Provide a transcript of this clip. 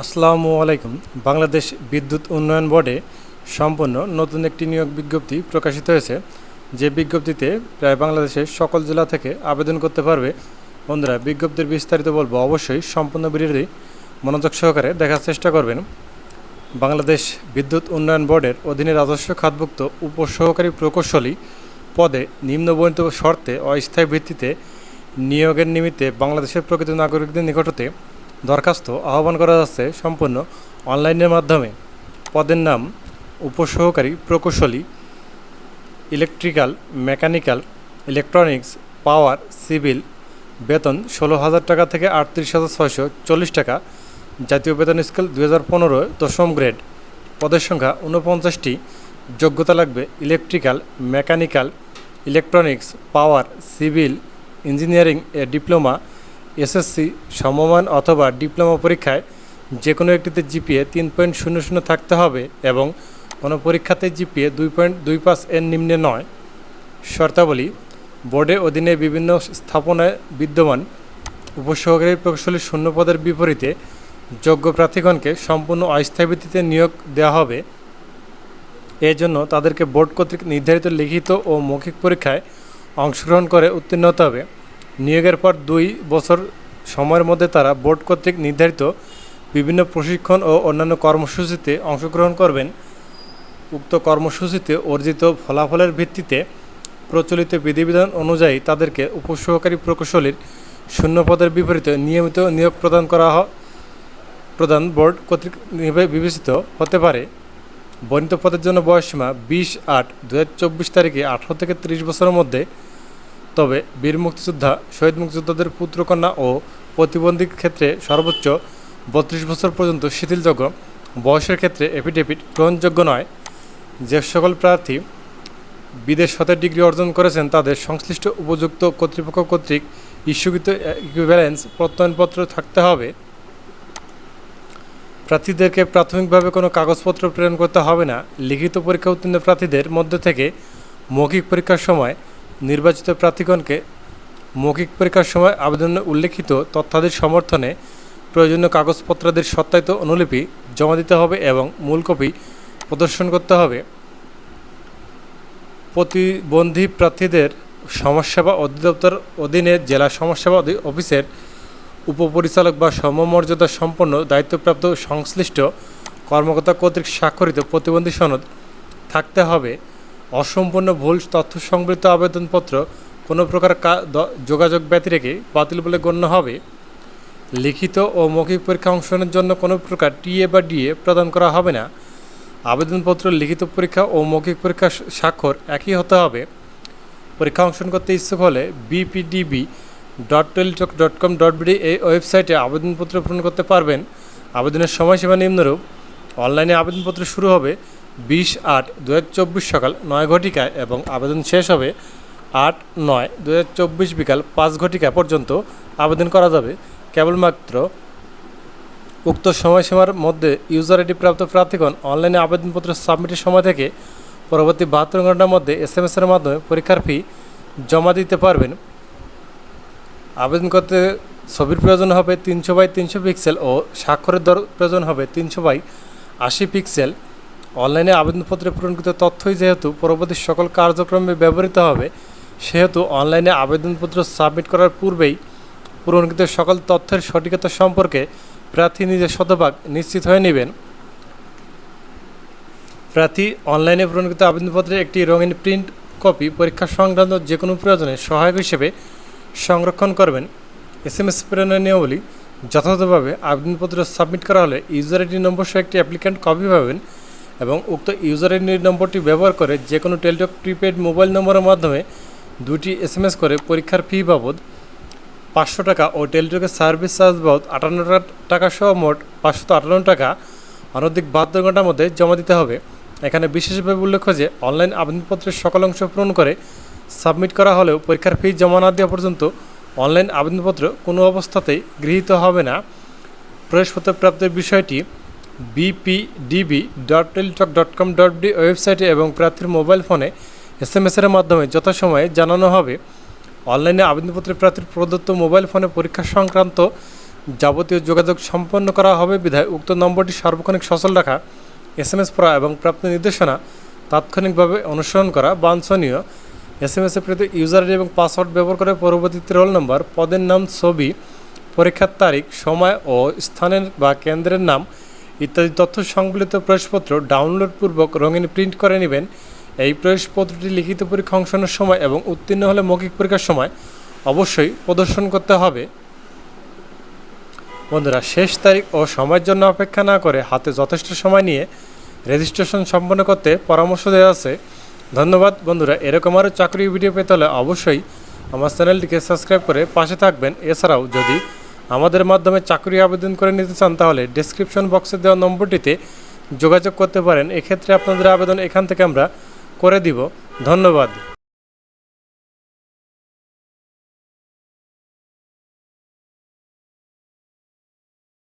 আসসালামু আলাইকুম। বাংলাদেশ বিদ্যুৎ উন্নয়ন বোর্ডে সম্পন্ন নতুন একটি নিয়োগ বিজ্ঞপ্তি প্রকাশিত হয়েছে। যে বিজ্ঞপ্তিতে প্রায় বাংলাদেশের সকল জেলা থেকে আবেদন করতে পারবে। বন্ধুরা, বিজ্ঞপ্তির বিস্তারিত বলব অবশ্যই সম্পূর্ণ বিরোধী মনোযোগ সহকারে দেখার চেষ্টা করবেন। বাংলাদেশ বিদ্যুৎ উন্নয়ন বোর্ডের অধীনে রাজস্ব খাতভুক্ত উপসহকারী প্রকৌশলী পদে নিম্নবর্ণিত শর্তে অস্থায়ী ভিত্তিতে নিয়োগের নিমিত্তে বাংলাদেশের প্রকৃত নাগরিকদের নিকটতে দরখাস্ত আহ্বান করা যাচ্ছে সম্পূর্ণ অনলাইনের মাধ্যমে। পদের নাম উপসহকারী প্রকৌশলী, electrical, mechanical, electronics, power, civil, বেতন ষোলো হাজার টাকা থেকে আটত্রিশ হাজার ছয়শো চল্লিশ টাকা, জাতীয় বেতন স্কেল দুই হাজার পনেরো দশম গ্রেড। পদের সংখ্যা ঊনপঞ্চাশটি। যোগ্যতা লাগবে electrical, mechanical, electronics, power, civil, engineering এ ডিপ্লোমা এসএসসি, সমমান অথবা ডিপ্লোমা পরীক্ষায় যে কোনো একটিতে জিপিএ তিন পয়েন্ট শূন্য শূন্য থাকতে হবে এবং কোনো পরীক্ষাতে জিপিএ দুই পয়েন্ট, দুই পাঁচ এর নিম্নে নয়। শর্তাবলী, বোর্ডের অধীনে বিভিন্ন স্থাপনায় বিদ্যমান উপসহকারী প্রকৌশলী শূন্য পদের বিপরীতে যোগ্য প্রার্থীগণকে সম্পূর্ণ অস্থায়ী ভিত্তিতে নিয়োগ দেওয়া হবে। এর জন্য তাদেরকে বোর্ড কর্তৃক নির্ধারিত লিখিত ও মৌখিক পরীক্ষায় অংশগ্রহণ করে উত্তীর্ণ হতে হবে। নিয়োগের পর দুই বছর সময়ের মধ্যে তারা বোর্ড কর্তৃক নির্ধারিত বিভিন্ন প্রশিক্ষণ ও অন্যান্য কর্মসূচিতে অংশগ্রহণ করবেন। উক্ত কর্মসূচিতে অর্জিত ফলাফলের ভিত্তিতে প্রচলিত বিধিবিধান অনুযায়ী তাদেরকে উপসহকারী প্রকৌশলীর শূন্য পদের বিপরীতে নিয়মিত নিয়োগ প্রদান করা প্রদান বোর্ড কর্তৃক বিবেচিত হতে পারে। বর্ণিত পদের জন্য বয়সসীমা বিশ আট দু তারিখে আঠারো থেকে ত্রিশ বছরের মধ্যে তবে বীর মুক্তিযোদ্ধা, শহীদ মুক্তিযোদ্ধাদের পুত্রকন্যা ও প্রতিবন্ধী ক্ষেত্রে সর্বোচ্চ বত্রিশ বছর পর্যন্ত শিথিলযোগ্য বয়সের ক্ষেত্রে এফিডেভিট গ্রহণযোগ্য নয়। যে সকল প্রার্থী বিদেশ হতে ডিগ্রি অর্জন করেছেন, তাদের সংশ্লিষ্ট উপযুক্ত কর্তৃপক্ষ কর্তৃক ইস্যুকৃত ইকুইভ্যালেন্স প্রত্যয়নপত্র থাকতে হবে। প্রার্থীদেরকে প্রাথমিকভাবে কোনো কাগজপত্র প্রেরণ করতে হবে না। লিখিত পরীক্ষা উত্তীর্ণ প্রার্থীদের মধ্যে থেকে মৌখিক পরীক্ষার সময় নির্বাচিত প্রার্থীগণকে মৌখিক পরীক্ষার সময় আবেদনে উল্লেখিত তথ্যাদির সমর্থনে প্রয়োজনীয় কাগজপত্রাদির সত্যায়িত অনুলিপি জমা দিতে হবে এবং মূল কপি প্রদর্শন করতে হবে। প্রতিবন্ধী প্রার্থীদের সমাজসেবা অধিদপ্তর অধীনে জেলা সমাজসেবা অফিসের উপপরিচালক বা সমমর্যাদা সম্পন্ন দায়িত্বপ্রাপ্ত সংশ্লিষ্ট কর্মকর্তা কর্তৃক স্বাক্ষরিত প্রতিবন্ধী সনদ থাকতে হবে। অসম্পূর্ণ ভুল তথ্য সংবলিত আবেদনপত্র কোনো প্রকার যোগাযোগ ব্যতি রেখে বাতিল বলে গণ্য হবে। লিখিত ও মৌখিক পরীক্ষা অংশগ্রহণের জন্য কোনো প্রকার টিএ বা ডিএ প্রদান করা হবে না। আবেদনপত্র, লিখিত পরীক্ষা ও মৌখিক পরীক্ষা স্বাক্ষর একই হতে হবে। পরীক্ষা অংশগ্রহণ করতে ইচ্ছুক হলে BPDB dot Teletalk dot com dot BD এই ওয়েবসাইটে আবেদনপত্র পূরণ করতে পারবেন। আবেদনের সময়সীমা নিম্নরূপ। অনলাইনে আবেদনপত্র শুরু হবে বিশ আট দু সকাল নয় ঘটিকায় এবং আবেদন শেষ হবে আট নয় দু বিকাল পাঁচ ঘটিকা পর্যন্ত আবেদন করা যাবে। কেবলমাত্র উক্ত সময়সীমার মধ্যে ইউজার আইডি প্রাপ্ত প্রার্থীগণ অনলাইনে আবেদনপত্র সাবমিটের সময় থেকে পরবর্তী বাহাত্তর ঘণ্টার মধ্যে এস এম এর মাধ্যমে পরীক্ষার ফি জমা দিতে পারবেন। আবেদন করতে ছবির প্রয়োজন হবে তিনশো বাই তিনশো পিক্সেল ও স্বাক্ষরের দর প্রয়োজন হবে তিনশো বাই আশি পিক্সেল। অনলাইনে আবেদনপত্রে পূরণকৃত তথ্যই যেহেতু পরবর্তী সকল কার্যক্রমে ব্যবহৃত হবে, সেহেতু অনলাইনে আবেদনপত্র সাবমিট করার পূর্বেই পূরণকৃত সকল তথ্যের সঠিকতা সম্পর্কে প্রার্থী নিজের শতভাগ নিশ্চিত হয়ে নেবেন। প্রার্থী অনলাইনে পূরণকৃত আবেদনপত্রের একটি রঙিন প্রিন্ট কপি পরীক্ষা সংক্রান্ত যে কোনো প্রয়োজনে সহায়ক হিসেবে সংরক্ষণ করবেন। এস এম এস প্রেরণের নিয়মাবলী যথাযথভাবে আবেদনপত্র সাবমিট করা হলে ইউজার আইডি নম্বর সহ একটি অ্যাপ্লিক্যান্ট কপি পাবেন। এবং উক্ত ইউজার আইডি নম্বরটি ব্যবহার করে যে কোনো টেলিটক প্রিপেড মোবাইল নম্বরের মাধ্যমে দুটি এস এম এস করে পরীক্ষার ফি বাবদ পাঁচশো টাকা ও টেলিটকের সার্ভিস চার্জ বাবদ আটান্ন টাকা সহ মোট পাঁচশো আটান্ন টাকা অনধিক বাহাত্তর ঘণ্টার মধ্যে জমা দিতে হবে। এখানে বিশেষভাবে উল্লেখ্য যে অনলাইন আবেদনপত্রের সকল অংশ পূরণ করে সাবমিট করা হলেও পরীক্ষার ফি জমা না দেওয়া পর্যন্ত অনলাইন আবেদনপত্র কোনো অবস্থাতেই গৃহীত হবে না। প্রবেশপত্র প্রাপ্তির বিষয়টি BPDB dot Teletalk dot com dot D ওয়েবসাইটে এবং প্রার্থীর মোবাইল ফোনে এস এম এর মাধ্যমে যথাসময়ে জানানো হবে। অনলাইনে আবেদনপত্রের প্রার্থীর প্রদত্ত মোবাইল ফোনে পরীক্ষা সংক্রান্ত যাবতীয় যোগাযোগ সম্পন্ন করা হবে। বিধায় উক্ত নম্বরটি সার্বক্ষণিক সচল রাখা এস এম এস পড়া এবং প্রাপ্ত নির্দেশনা তাৎক্ষণিকভাবে অনুসরণ করা বাঞ্ছনীয়। এস এম এস এ প্রতি ইউজার এবং পাসওয়ার্ড ব্যবহার করে পরবর্তীতে রোল নম্বর পদের নাম, ছবি, পরীক্ষার তারিখ, সময় ও স্থানের বা কেন্দ্রের নাম ইত্যাদি তথ্য সংবলিত প্রবেশপত্র ডাউনলোড পূর্বক রঙিন প্রিন্ট করে নেবেন। এই প্রবেশপত্রটি লিখিত পরীক্ষা অংশ নেওয়ার সময় এবং উত্তীর্ণ হলে মৌখিক পরীক্ষার সময় অবশ্যই প্রদর্শন করতে হবে। বন্ধুরা, শেষ তারিখ ও সময়ের জন্য অপেক্ষা না করে হাতে যথেষ্ট সময় নিয়ে রেজিস্ট্রেশন সম্পন্ন করতে পরামর্শ দেওয়া আছে। ধন্যবাদ বন্ধুরা, এরকম আরও চাকরি ভিডিও পেতে হলে অবশ্যই আমার চ্যানেলটিকে সাবস্ক্রাইব করে পাশে থাকবেন। এছাড়াও যদি আমাদের মাধ্যমে চাকরি আবেদন করে নিতে চান, তাহলে ডেসক্রিপশন বক্সে দেওয়া নম্বরটিতে যোগাযোগ করতে পারেন। এক্ষেত্রে আপনাদের আবেদন এখান থেকে আমরা করে দিব। ধন্যবাদ।